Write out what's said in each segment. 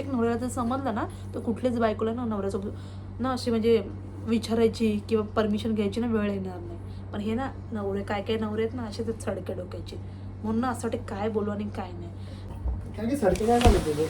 प्रत्येक नवऱ्याला जर समजलं ना तर कुठल्याच बायकोला ना नवऱ्यासोबत ना अशी म्हणजे विचारायची किंवा परमिशन घ्यायची ना वेळ येणार नाही. पण हे ना नवरे काय काय नवरे आहेत ना असे ते सडके डोक्याचे. म्हणून ना असं वाटते काय बोलू आणि काय नाही. काय की सडके काय झाले तुझे?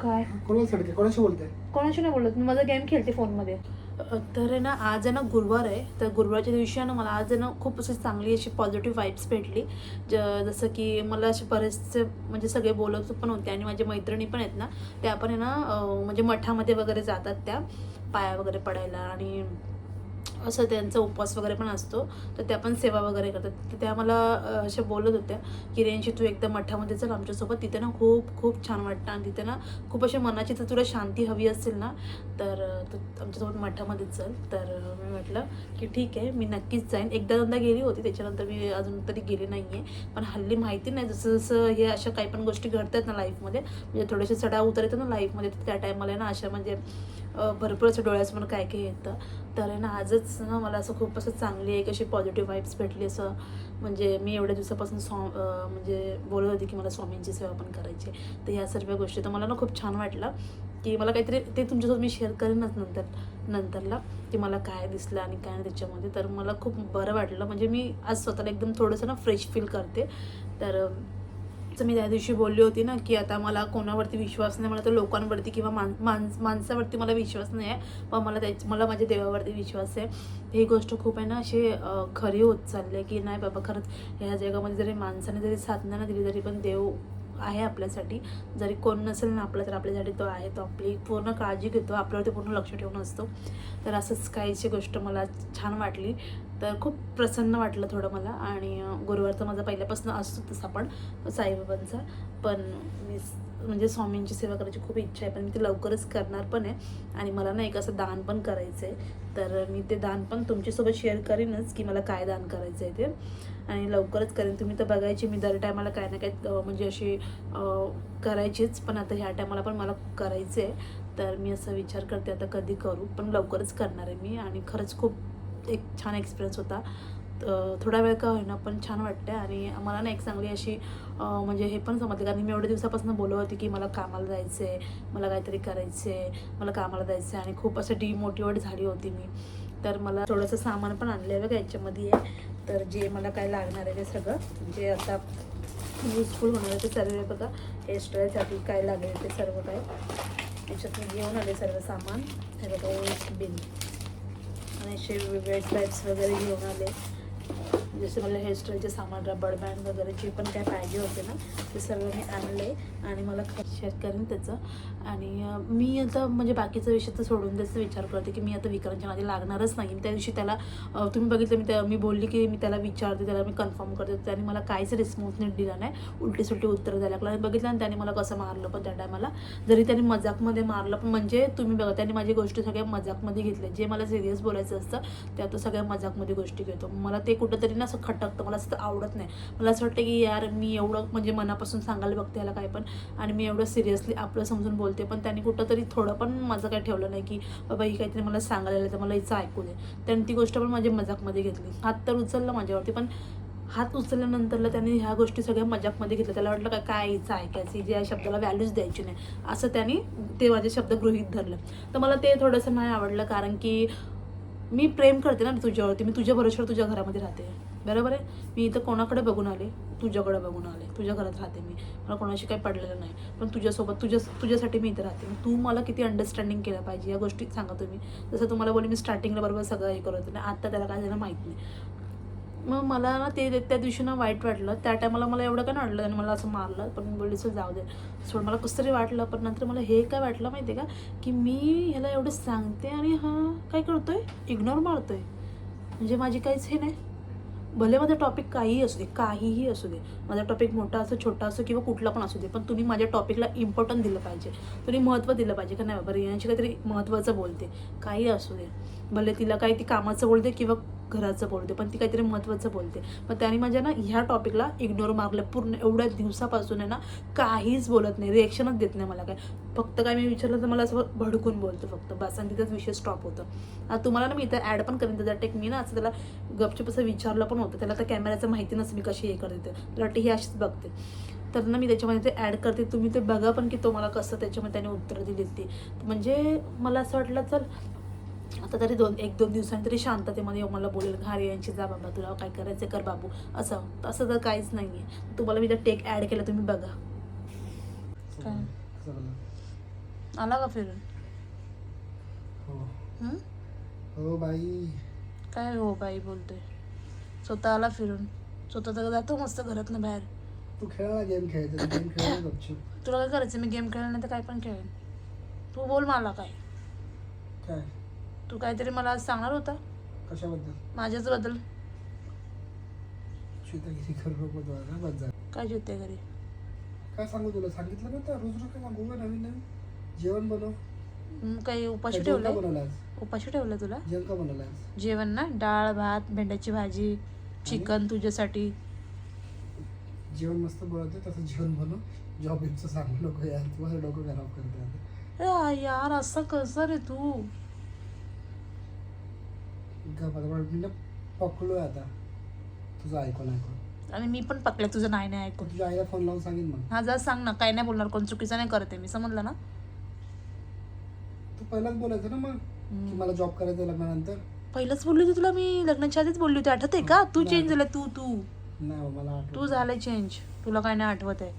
काय? कोणाला सडके? कोणाशी बोलताय? कोणाशी नाही बोलत. मी माझा गेम खेळते फोनमध्ये तर आहे ना आज आहे ना गुरुवार आहे. तर गुरुवारच्या दिवशी आहे ना मला आज आहे ना खूप अशी चांगली अशी पॉझिटिव्ह वाईब्स भेटली. ज जसं की मला असे बरेचसे म्हणजे सगळे बोलत पण होते आणि माझ्या मैत्रिणी पण आहेत ना त्या पण आहे ना म्हणजे मठामध्ये वगैरे जातात त्या पाया वगैरे पडायला आणि असं त्यांचा उपवास वगैरे पण असतो तर त्या पण सेवा वगैरे करतात. तर त्या मला अशा बोलत होत्या की रेंशी तू एकदा मठामध्ये चल आमच्यासोबत. तिथे ना खूप खूप छान वाटतं आणि तिथे ना खूप अशा मनाची तर तुला शांती हवी असेल ना तर तू आमच्यासोबत मठामध्ये चल. तर मी म्हटलं की ठीक आहे मी नक्कीच जाईन. एकदा दोनदा गेली होती त्याच्यानंतर मी अजून तरी गेली नाही आहे पण हल्ली माहिती नाही जसं जसं हे अशा काही पण गोष्टी घडतात ना लाईफमध्ये म्हणजे थोडेसे चढाव उतर येतात ना लाईफमध्ये त्या टायमाला ना अशा म्हणजे भरपूर असं डोळ्यासमोर काय काय येतं. तर आहे ना आजच ना मला असं खूप असं चांगली एक अशी पॉझिटिव्ह वाईब्स भेटली. असं म्हणजे मी एवढ्या दिवसापासून सॉ म्हणजे बोलत होती की मला स्वामींची सेवा पण करायची आहे. तर ह्या सर्व गोष्टी तर मला ना खूप छान वाटलं की मला काहीतरी ते तुमच्यासोबत मी शेअर करेनच नंतर नंतरला की मला काय दिसलं आणि काय नाही त्याच्यामध्ये. तर मला खूप बरं वाटलं. म्हणजे मी आज स्वतःला एकदम थोडंसं ना फ्रेश फील करते. तर तर मी त्या दिवशी बोलली होती ना की आता मला कोणावरती विश्वास नाही मला तर लोकांवरती किंवा मान माणस माणसावरती मला विश्वास नाही आहे पण मला त्या मला माझ्या देवावरती विश्वास आहे. ही गोष्ट खूप आहे ना अशी खरी होत चालली आहे की नाही बाबा खरंच ह्या जगामध्ये जरी माणसाने जरी साधना दिली तरी पण देव आहे आपल्यासाठी. जरी कोण नसेल ना आपलं तर आपल्यासाठी तो आहे तो आपली पूर्ण काळजी घेतो आपल्यावरती पूर्ण लक्ष ठेवून असतो. तर असंच काहीची गोष्ट मला छान वाटली. तर खूप प्रसन्न वाटलं थोडं मला. आणि अं, गुरुवार तर माझा पहिल्यापासून असतो तसा पण साईबाबांचा. पण मी म्हणजे स्वामींची सेवा करायची खूप इच्छा आहे पण मी ते लवकरच करणार पण आहे. आणि मला ना एक असं दान पण करायचं आहे तर मी ते दान पण तुमच्यासोबत शेअर करीनच की मला काय दान करायचं आहे ते. आणि लवकरच करेन. तुम्ही तर बघायची मी दर टायमाला काय ना काय म्हणजे अशी करायचीच. पण आता ह्या टायमाला पण मला करायचं आहे तर मी असं विचार करते आता कधी करू? पण लवकरच करणार आहे मी. आणि खरंच खूप एक छान एक्सपिरियन्स होता. थोडा वेळ का होईना पण छान वाटते आणि मला ना एक चांगली अशी म्हणजे हे पण समजलं. कारण मी एवढ्या दिवसापासून बोलत होती की मला कामाला जायचं आहे मला काहीतरी करायचं आहे मला कामाला जायचं आहे आणि खूप असं डिमोटिवेट झाली होती मी. तर मला थोडंसं सामान पण आणलं आहे बघा याच्यामध्ये. आहे तर जे मला काय लागणार आहे ते सगळं जे आता युजफुल होणार आहे ते सर्व बघा. हेअरस्टाईलसाठी काय लागेल ते सर्व काय. याच्यात मी घेऊन आले सर्व सामान. हे बघा ओल्ड बिन. असे वेगवेगळे टाईप्स वगैरे घेऊन आले. जसे मला हेअरस्टाईलचे सामान रबर बँड वगैरे जे पण काय पाहिजे होते ना ते सगळं मी आणले आणि मला शेअर करेन त्याचं. आणि मी आता म्हणजे बाकीचा विषय तर सोडून त्याचा विचार करते की मी आता विक्रांतच्या नादी लागणारच नाही. त्या दिवशी त्याला तुम्ही बघितलं मी त्या मी बोलली की मी त्याला विचारते त्याला मी कन्फर्म करते. त्याने मला काहीच रिस्पॉन्स नीट दिला नाही. उलटी सुलटी उत्तर द्यायला लागलं. आणि बघितलं आणि त्याने मला कसं मारलं पण त्या टायमाला जरी त्याने मजाकमध्ये मारलं पण म्हणजे तुम्ही बघा त्याने माझी गोष्टी सगळ्या मजाकमध्ये घेतल्या जे मला सिरियस बोलायचं असतं त्या तो सगळ्या मजाकमध्ये गोष्टी घेतो. मला ते कुठंतरी ना असं खटकतं. मला असं आवडत नाही. मला असं वाटतं की यार मी एवढं म्हणजे मनापासून सांगायला बघते याला काय पण आणि मी एवढं सिरियसली आपलं समजून बोलते. पण त्यांनी कुठंतरी थोडं पण माझं काय ठेवलं नाही की बाबा ही काहीतरी मला सांगायला तर मला हिचं ऐकू दे. त्यांनी ती गोष्ट पण माझ्या मजाकमध्ये घेतली. हात तर उचलला माझ्यावरती पण हात उचलल्यानंतरला त्यांनी ह्या गोष्टी सगळ्या मजाकमध्ये घेतल्या. त्याला वाटलं काय काय हिचं ऐकायची? ज्या शब्दाला व्हॅल्यूज द्यायची नाही. असं त्यांनी ते माझे शब्द गृहीत धरलं. तर मला ते थोडंसं नाही आवडलं कारण की मी प्रेम करते ना तुझ्यावरती. मी तुझ्या भरोश्यावर तुझ्या घरामध्ये राहते. बरोबर आहे? मी इथं कोणाकडे बघून आले? तुझ्याकडे बघून आले. तुझ्या घरात राहते मी. मला कोणाशी काही पडलेलं नाही. पण तुझ्यासोबत तुझ्या तुझ्यासाठी मी इथं राहते. तू मला किती अंडरस्टँडिंग केलं पाहिजे या गोष्टी सांगा तुम्ही. जसं तुम्हाला बोलले मी स्टार्टिंगला बरोबर सगळं हे करत नाही आत्ता त्याला काय झालं माहीत नाही. मग मला ना ते त्या दिवशी ना वाईट वाटलं. त्या टायमाला मला एवढं काय नाही वाटलं आणि मला असं मारलं. पण मी बोलली जाऊ दे. सोड मला कसं तरी वाटलं. पण नंतर मला हे काय वाटलं माहिती आहे का? की मी ह्याला एवढं सांगते आणि हा काय करतोय? इग्नोर मारतोय. म्हणजे माझी काहीच हे नाही. भले माझा टॉपिक काहीही असू दे काहीही असू दे. माझा टॉपिक मोठा असो छोटा असो किंवा कुठला पण असू दे पण तुम्ही माझ्या टॉपिकला इम्पॉर्टंट दिलं पाहिजे. तुम्ही महत्त्व दिलं पाहिजे. का नाही बाबा रियांशी काहीतरी महत्त्वाचं बोलते. काही असू दे. भले तिला काही ती कामाचं बोलते किंवा घराचं बोलते पण ती काहीतरी महत्त्वाचं बोलते. पण त्याने माझ्या ना ह्या टॉपिकला इग्नोर मारलं. पूर्ण एवढ्या दिवसापासून आहे ना काहीच बोलत नाही रिॲक्शनच देत नाही मला काय. फक्त काय मी विचारलं तर मला असं भडकून बोलतो फक्त. बस आणि तिथंच विषय स्टॉप होतं. आता तुम्हाला ना मी इथं ॲड पण करेन त्याचा टेक मी ना असं त्याला गपचूप असं विचारलं पण होतं. त्याला तर कॅमेऱ्याचं माहिती नसतं मी कशी हे करते तर ही अशीच बघते. तर ना मी त्याच्यामध्ये ते ॲड करते. तुम्ही ते बघा पण की तो मला कसं त्याच्यामध्ये त्याने उत्तर दिली ती. म्हणजे मला असं वाटलं चल आता तरी दोन एक दोन दिवसांनी तरी शांततेमध्ये येऊन मला बोलेल घारे यांची जा बाबा तुला काय करायचं कर बाबू. असं तसं तर काहीच नाही आहे तुम्हाला मी तर टेक ॲड केलं तुम्ही बघा. काय? आला का फिरून? हो. हं? हो बाई. काय हो बाई बोलतोय? स्वतः आला फिरून? स्वतः तर जातो मस्त घरातनं बाहेर. तू खेळा गेम खेळायचा गेम तुला काय करायचं मी गेम खेळेल नाही तर काय पण खेळेन. तू बोल मला काय. काय? तू काहीतरी मला आज सांगणार होता? कशाबद्दल? माझ्याच बद्दल. करू नको बस काय घरी? काय सांगू तुला? सांगितलं ना तर रोज रोज काय सांगू का नवीन नवीन. जेवण बनव. हं, काही उपाशी काय जेवण का ठेवलंय बनवलं आज? उपाशी ठेवलं तुला? जेवण का बनवलं आज? जेवण ना? डाळ भात भेंड्याची भाजी चिकन तुझ्यासाठी. जेवण मस्त बनवते तसं जेवण बनव. जॉब सांगू नको यार तू माझं डोकं खराब करते आता. यार असं कसं रे तू? आता. तुझं ऐकून ऐकून. आणि मी पण पकले तुझं नाही नाही ऐकून. तुझ्या आईला फोन लावून सांगेन मग. हा सांग ना काय नाही बोलणार कोण चुकीचं नाही करते मी समजलं ना? तू पहिलाच बोलायचं ना मग की. मला जॉब करायचं आहे लग्नानंतर? पहिलंच बोलली होती तुला मी लग्नाच्या आधीच बोलली होती आठवते का? तू. चेंज झाला तू तू. नाही हो, मला आठवत तू झालाय चेंज तुला काय नाही आठवत आहे.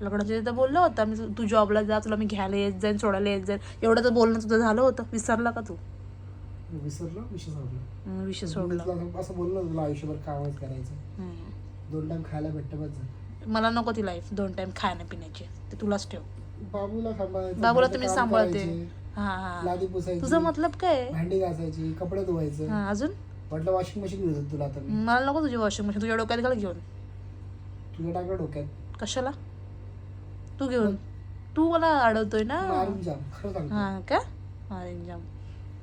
लग्नाच्या आधी तर बोलला होता मी तू जॉबला जा तुला मी घ्यायला येत जाईन सोडायला येत जाईन. एवढं तर बोलणं तुझं झालं होतं विसरला का तू? विसरलो? विषय सोडलो. विषय मी सोडला. तुला असं- बोललो तुला आयुष्यभर कामच करायचं. दोन टाइम खायला भेटतं बस. मला नको ती लाईफ दोन टाइम खाण्या पिण्याची. ते तुलाच ठेव. बाबूला सांभाळायचं बाबूला तुम्ही सांभाळते. करायचे, हा हा. लादी पुसायची तुझा मतलब काय? भांडी घासायची कपडे धुवायचं. हा अजून? म्हटलं वॉशिंग मशीन घेऊ तुला आता मला नको तुझी वॉशिंग मशीन तुझ्या डोक्यात घाल घेऊन. तुझ्या टाकलं डोक्यात. कशाला? तू घेऊन. तू मला अडवतोय ना? हा का मारीन जाम.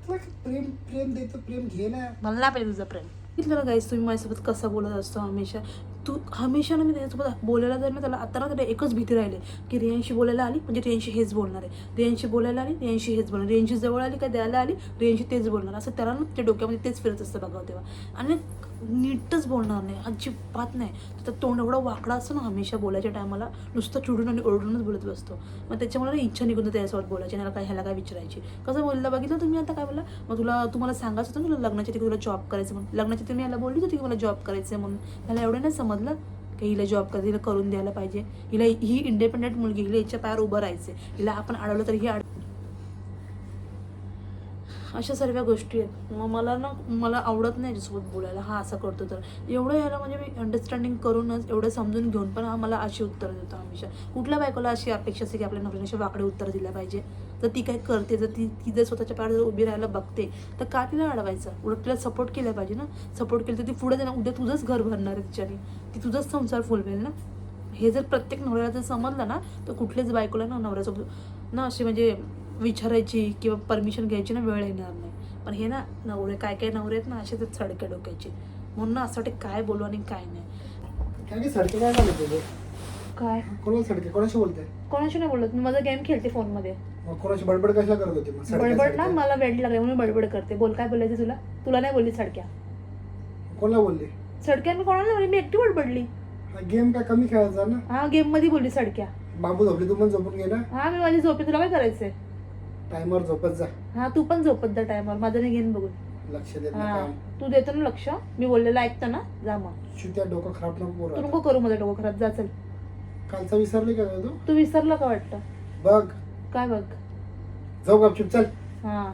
तुला प्रेम प्रेम देतो प्रेम घे ना मला नाही पाहिजे तुझं प्रेम. घेतलं ना गाईस तुम्ही माझ्यासोबत कसा बोलत असतो हमेशा? तू हमेशा ना मी त्याच्यासोबत बोलायला जर ना त्याला आता ना त्याला एकच भीती राहिली की रियांशी बोलायला आली म्हणजे रियांशी हेच बोलणार आहे. रियांशी बोलायला आली रियांशी हेच बोलणार रियांशी जवळ आली काय द्यायला आली रियांशी तेच बोलणार असं त्याला ना त्या डोक्यामध्ये तेच फिरत असतं बघा तेव्हा. आणि नीटच बोलणार नाही अजिबात नाही. तर तोंड एवढा वाकडा असतो ना हमेशा बोलायच्या टायमाला नुसतं चिडून आणि ओरडूनच बोलत बसतो. मग त्याच्यामुळे ना इच्छा निघून त्याच्यासोबत बोलायची ह्याला काय ह्याला काय विचारायची. कसं बोललं बघितलं तुम्ही आता काय बोला मग तुला तुम्हाला सांगायचं होतं ना तुला लग्नाच्या तिथे तुला जॉब करायचं म्हणून. लग्नाच्या तिथे मी याला बोलली होती की मला जॉब करायचं आहे म्हणून. ह्याला एवढं नाही समज समजलं की हिला जॉब कर हिला करून द्यायला पाहिजे. हिला ही इंडिपेंडेंट मुलगी हिला हिच्या पायावर उभं राहायचं हिला आपण अडवलं तर ही अड अशा सर्व गोष्टी आहेत. मग मला ना मला आवडत नाही याच्यासोबत बोलायला. हा असा करतो तर. एवढं ह्याला म्हणजे मी अंडरस्टँडिंग करूनच एवढं समजून घेऊन पण हा मला अशी उत्तर देतो हमेशा. कुठल्या बायकोला अशी अपेक्षा असते की आपल्या नवऱ्याने अशी वाकडे उत्तर दिलं पाहिजे? तर ती काय करते जर ती ती जर स्वतःच्या पायावर जर उभी राहायला बघते तर का तिला अडवायचं? उलट तिला सपोर्ट केला पाहिजे ना? सपोर्ट केलं तर ती पुढे जाणार उद्या तुझंच घर भरणार आहे तिच्याने. ती तुझंच संसार फुलवेल ना? हे जर प्रत्येक नवऱ्याला जर समजलं ना तर कुठल्याच बायकोला ना नवऱ्यासोबत ना अशी म्हणजे विचारायची किंवा परमिशन घ्यायची ना वेळ येणार नाही. पण हे ना नवरे काय काय नवरे आहेत ना असे ते चडके डोक्याचे. म्हणून ना असं वाटते काय बोलू आणि काय नाही. सडके काय झाले तुझे? काय? कोणाला सडके? कोणाशी बोलते कोणाशी नाही बोलत. मी माझा गेम खेळते फोनमध्ये. मग कोणाशी बडबड कशा करत होती? बडबड ना? मला वेळ लागले म्हणून बडबड करते. बोल काय बोलायचं तुला? तुला नाही बोलली सडक्या. कोणाला बोलली? सडक्या मी कोणाला बोलली. मी एकटी बडबडली. गेम काय कमी खेळायचा ना? हा गेममध्ये बोलली सडक्या. बाबू झोपली तू पण झोपून ना हा मी माझी झोपे तुला काय करायचंय? टायमर झोपत जा. हा तू पण झोपत जा टायमर माझं नाही घेऊन बघून. लक्ष देत ना हा काम तू देतो ना लक्ष. मी बोललेलं ऐकतं ना जा मग. शुत्या डोकं खराब नको तू करू नको करू माझं डोकं खराब. जा चल. कालचा विसरली का ग तू? तू विसरलं का वाटतं? बघ. काय बघ? जाऊ गपचूप चल. हा.